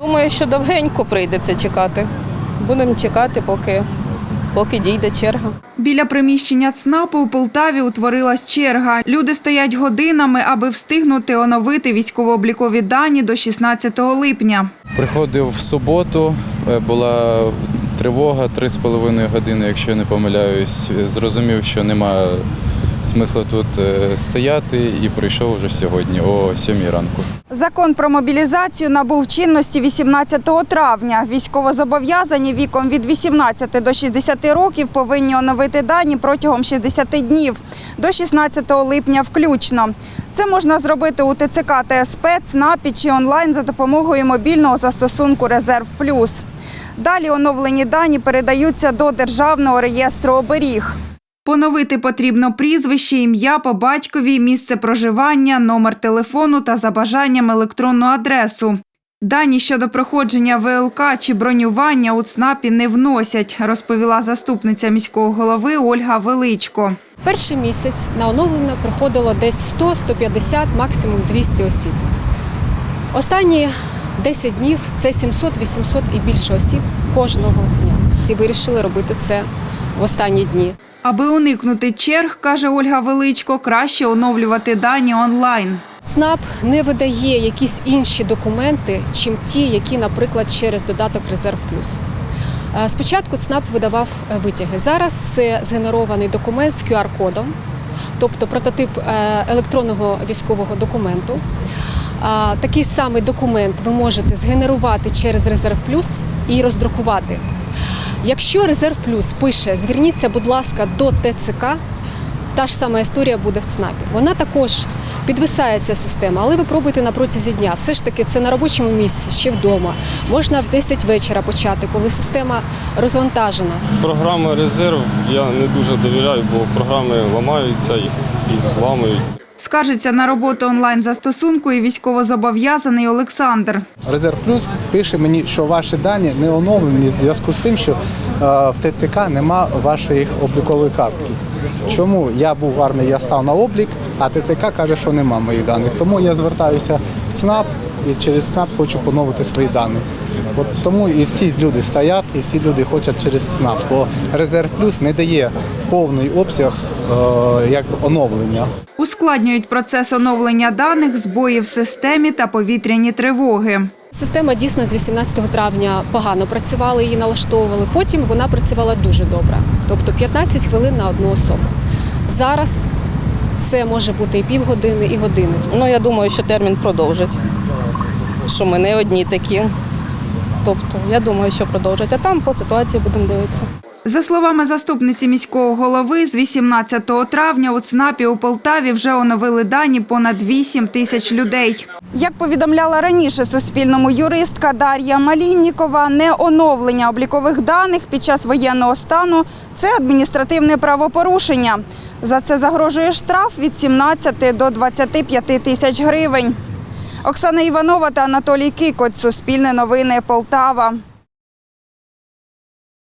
Думаю, що довгенько прийдеться чекати. Будемо чекати, поки, поки дійде черга. Біля приміщення ЦНАПу у Полтаві утворилась черга. Люди стоять годинами, аби встигнути оновити військово-облікові дані до 16 липня. Приходив в суботу, е, була тривога 3,5 години, якщо я не помиляюсь. Зрозумів, що немає смисла тут е, стояти і прийшов вже сьогодні о 7 ранку. Закон про мобілізацію набув чинності 18 травня. Військовозобов'язані віком від 18 до 60 років повинні оновити дані протягом 60 днів до 16 липня включно. Це можна зробити у ТЦК ТСП, ЦНАПі чи онлайн за допомогою мобільного застосунку Резерв Плюс. Далі оновлені дані передаються до Державного реєстру оберіг. Поновити потрібно прізвище, ім'я по батькові, місце проживання, номер телефону та за бажанням електронну адресу. Дані щодо проходження ВЛК чи бронювання у ЦНАПі не вносять, розповіла заступниця міського голови Ольга Величко. Перший місяць на оновлення приходило десь 100, 150, максимум 200 осіб. Останні 10 днів це 700, 800 і більше осіб кожного дня. Всі вирішили робити це в останні дні. Аби уникнути черг, каже Ольга Величко, краще оновлювати дані онлайн. ЦНАП не видає якісь інші документи, чим ті, які, наприклад, через додаток Резерв Плюс. Е, Спочатку ЦНАП видавав е, витяги. Зараз це згенерований документ з QR-кодом, тобто прототип е, електронного військового документу. Такий самий документ ви можете згенерувати через Резерв Плюс і роздрукувати. Якщо Резерв Плюс пише Зверніться, будь ласка, до ТЦК, та ж сама історія буде в ЦНАПі. Вона також підвисає ця система, але ви пробуйте на протязі дня. Все ж таки, це на робочому місці, ще вдома. Можна в 10 вечора почати, коли система розвантажена. Програми резерв я не дуже довіряю, бо програми ламаються, їх, їх зламують. Скаржиться на роботу онлайн застосунку і військовозобов'язаний Олександр. Резерв Плюс пише мені, що ваші дані не оновлені в зв'язку з тим, що е, в ТЦК нема вашої облікової картки. Чому я був в армії, я став на облік, а ТЦК каже, що нема моїх даних. Тому я звертаюся в ЦНАП і через ЦНАП хочу поновити свої дані. От тому і всі люди стоять, і всі люди хочуть через ЦНАП, бо Резерв Плюс не дає повний обсяг е, як оновлення. Ускладнюють процес оновлення даних, збої в системі та повітряні тривоги. Система дійсно з 18 травня погано працювала, її налаштовували. Потім вона працювала дуже добре, тобто 15 хвилин на одну особу. Зараз це може бути і півгодини, і години. Ну, я думаю, що термін продовжать. Що ми не одні такі. Тобто, я думаю, що продовжать. А там по ситуації будемо дивитися. За словами заступниці міського голови, з 18 травня у ЦНАПі у Полтаві вже оновили дані понад 8 тисяч людей. Як повідомляла раніше Суспільному юристка Дар'я Маліннікова, неоновлення облікових даних під час воєнного стану – це адміністративне правопорушення. За це загрожує штраф від 17 до 25 тисяч гривень. Оксана Іванова та Анатолій Кикоць. Суспільне новини Полтава.